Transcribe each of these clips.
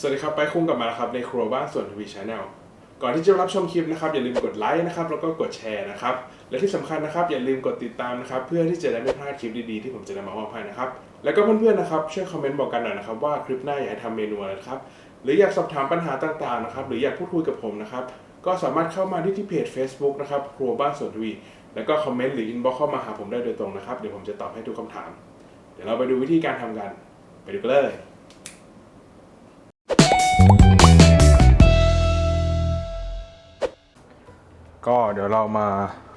สวัสดีครับ ไปคุ้งกลับมาแล้วครับในครัวบ้านส่วนทวีชาแนลก่อนที่จะรับชมคลิปนะครับอย่าลืมกดไลค์นะครับแล้วก็กดแชร์นะครับและที่สำคัญนะครับอย่าลืมกดติดตามนะครับเพื่อที่จะได้ไม่พลาดคลิปดีๆที่ผมจะนำมามอบให้นะครับแล้วก็เพื่อนๆนะครับช่วยคอมเมนต์บอกกันหน่อยนะครับว่าคลิปหน้าอยากให้ทำเมนูอะไรครับหรืออยากสอบถามปัญหาต่างๆนะครับหรืออยากพูดคุยกับผมนะครับก็สามารถเข้ามาที่ที่เพจ Facebook นะครับครัวบ้านส่วนทวีแล้วก็คอมเมนต์หรืออินบ็อกเข้ามาหาผมได้โดยตรงนะครับเดี๋ยวผมจะตอบให้ทุกคำถาม เดี๋ยวเราไปดูวิธีการทำกัน ไปดูกันเลย ก็เดี๋ยวเรามา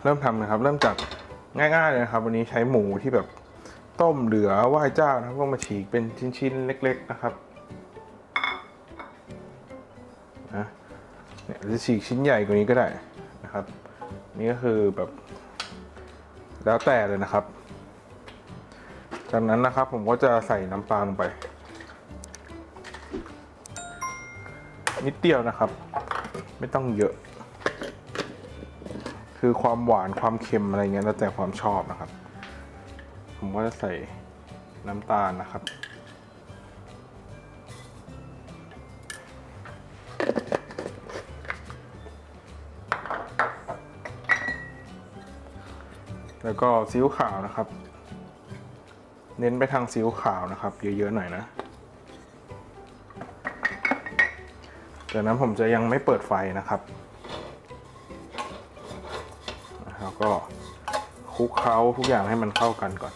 เริ่มทำนะครับ เริ่มจากง่ายๆเลยนะครับ วันนี้ใช้หมูที่แบบต้มเหลือไหว้เจ้านะครับก็มาฉีกเป็นชิ้นๆ เล็ก ๆนะครับนะเนี่ยหรือฉีกชิ้นใหญ่กว่านี้ก็ได้นะครับ นี่ก็คือแบบแล้วแต่เลยนะครับ จากนั้นนะครับผมก็จะใส่น้ำปลาลงไป นิดเดียวนะครับ ไม่ต้องเยอะ คือความหวานความเค็มอะไรเงี้ยแล้วแต่ความชอบนะครับ ผมก็จะใส่น้ำตาลนะครับแล้วก็ซีอิ๊วขาวนะครับ เน้นไปทางซีอิ๊วขาวนะครับ เยอะๆหน่อยนะจากนั้นผมจะยังไม่เปิดไฟนะครับ ก็คลุกเคล้าทุกอย่างให้มันเข้ากันก่อน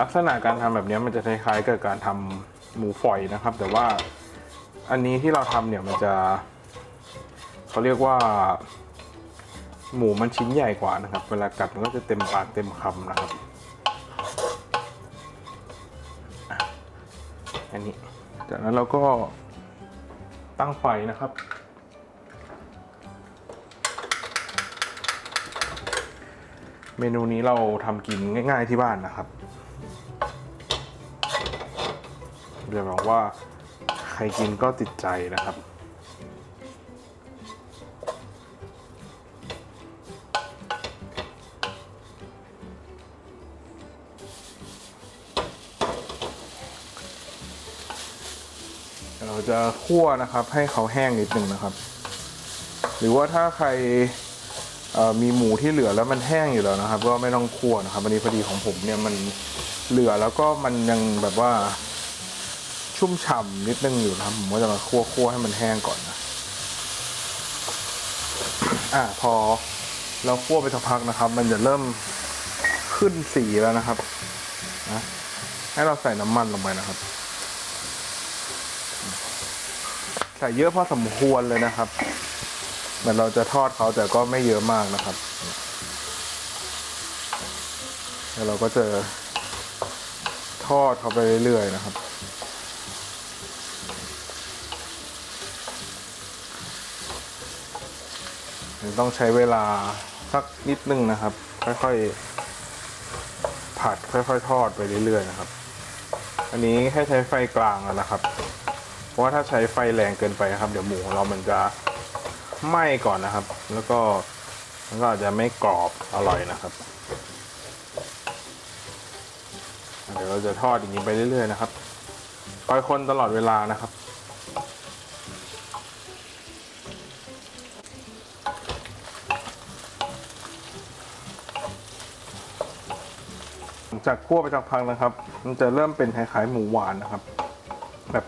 ลักษณะการทำแบบนี้มันจะคล้ายๆกับการทำหมูฝอยนะครับ แต่ว่าอันนี้ที่เราทำเนี่ยมันจะเขาเรียกว่า หมูมันชิ้นใหญ่กว่านะครับ เวลากัดมันก็จะเต็มปากเต็มคำนะครับ อันนี้จากนั้นเราก็ตั้งไฟนะครับ เมนูนี้เราทำกินง่าย ๆที่บ้านนะครับเดี๋ยวบอกว่าใครกินก็ติดใจนะครับ เราจะคั่วนะครับให้เขาแห้งนิดนึงนะครับ หรือว่าถ้าใคร มีหมูที่เหลือแล้วมันแห้งอยู่แล้วนะครับ ก็ไม่ต้องคั่วนะครับวันนี้พอดีของผมเนี่ยมันเหลือแล้วก็มันยังแบบว่า ชุ่มฉ่ำนิดนึงอยู่นะครับผมก็จะมาคั่วคั่วให้มันแห้งก่อนนะอะพอเราคั่วไปสักพักนะครับ มันจะเริ่มขึ้นสีแล้วนะครับนะให้เราใส่น้ำมันลงไปนะครับ ใส่เยอะพอสมควรเลยนะครับ เหมือนเราจะทอดเขาแต่ก็ไม่เยอะมากนะครับ แล้วเราก็จะทอดเขาไปเรื่อยๆนะครับ ต้องใช้เวลาสักนิดนึงนะครับ ค่อยๆ ผัดค่อยๆ ทอดไปเรื่อยๆนะครับ อันนี้ให้ใช้ไฟกลางนะครับ เพราะว่าถ้าใช้ไฟแรงเกินไปนะครับ เดี๋ยวหมูของเรามันจะ ไหม้ก่อนนะครับ แล้วก็มันก็จะไม่กรอบอร่อยนะครับ เดี๋ยวเราจะทอดอย่างนี้ไปเรื่อยๆนะครับคอยคนตลอดเวลานะครับ จากคั่วไปสักพักนะครับ มันจะเริ่มเป็นคล้ายๆหมูหวานนะครับ แบบ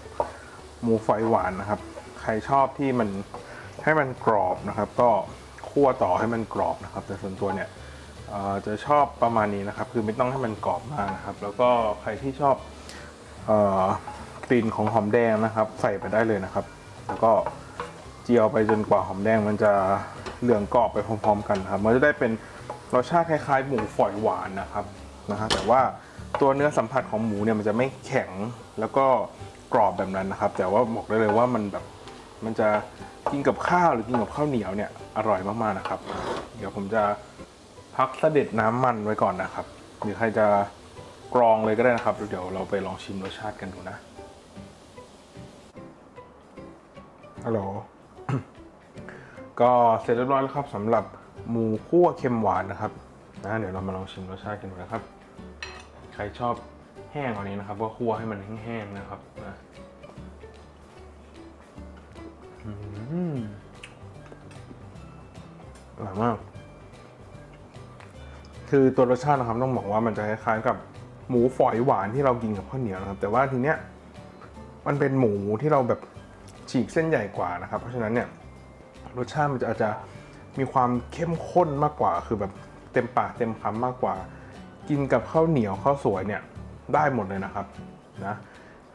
หมูฝอยหวานนะครับ ใครชอบที่มัน ให้มันกรอบนะครับ ก็คั่วต่อให้มันกรอบนะครับ แต่ส่วนตัวเนี่ยจะชอบประมาณนี้นะครับ คือไม่ต้องให้มันกรอบมากนะครับ แล้วก็ใครที่ชอบกลิ่นของหอมแดงนะครับ ใส่ไปได้เลยนะครับ แล้วก็เจียวไปจนกว่าหอมแดงมันจะเหลืองกรอบไปพร้อม ๆ กันครับ มันจะได้เป็นรสชาติคล้ายๆ หมูฝอยหวานนะครับนะฮะแต่ว่าตัวเนื้อสัมผัสของหมูเนี่ยมันจะไม่แข็งแล้วก็กรอบแบบนั้นนะครับ แต่ว่าบอกได้เลยว่ามันแบบ มันจะกินกับข้าวหรือกินกับข้าวเหนียวเนี่ยอร่อยมากๆนะครับ เดี๋ยวผมจะพักเสด็จน้ำมันไว้ก่อนนะครับหรือใครจะกรองเลยก็ได้นะครับ เดี๋ยวเราไปลองชิมรสชาติกันดูนะฮัลโหลก็เสร็จเรียบร้อยแล้วครับสำหรับหมูคั่วเค็มหวานนะครับนะเดี๋ยวเรามาลองชิมรสชาติกันดูนะครับ ใครชอบแห้งกว่านี้นะครับ ก็คั่วให้มันแห้งๆนะครับนะ อร่อยมาก คือตัวรสชาตินะครับต้องบอกว่ามันจะคล้ายๆกับหมูฝอยหวานที่เรากินกับข้าวเหนียวนะครับ แต่ว่าทีเนี้ยมันเป็นหมูที่เราแบบฉีกเส้นใหญ่กว่านะครับ เพราะฉะนั้นเนี่ยรสชาติมันจะอาจจะมีความเข้มข้นมากกว่า คือแบบเต็มปากเต็มคำมากกว่า กินกับข้าวเหนียวข้าวสวยเนี่ยได้หมดเลยนะครับนะ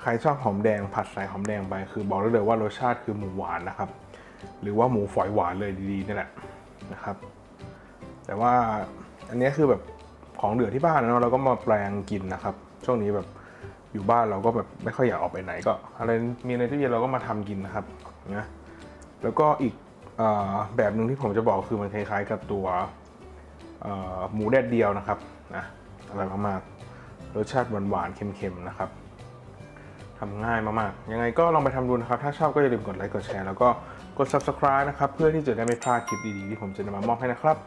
ใครชอบหอมแดงผัดใส่หอมแดงไปคือบอกได้เลยว่ารสชาติคือหมูหวานนะครับ หรือว่าหมูฝอยหวานเลยดีๆนี่แหละนะครับ แต่ว่าอันนี้คือแบบของเหลือที่บ้านนะเราก็มาแปลงกินนะครับ ช่วงนี้แบบอยู่บ้านเราก็แบบไม่ค่อยอยากออกไปไหนก็อะไรมีในตู้เย็นเราก็มาทำกินนะครับนะแล้วก็อีกอแบบหนึ่งที่ผมจะบอกคือมันคล้ายๆกับตัวหมูแดดเดียวนะครับนะอร่อยมากๆรสชาติหวานๆเค็มๆนะครับ ทำง่ายมากๆ ยังไงก็ลองไปทำดูนะครับ ถ้าชอบก็อย่าลืมกดไลค์กดแชร์แล้วก็กด subscribe นะครับ เพื่อที่จะได้ไม่พลาดคลิปดีๆ ที่ผมจะนำมามอบให้นะครับ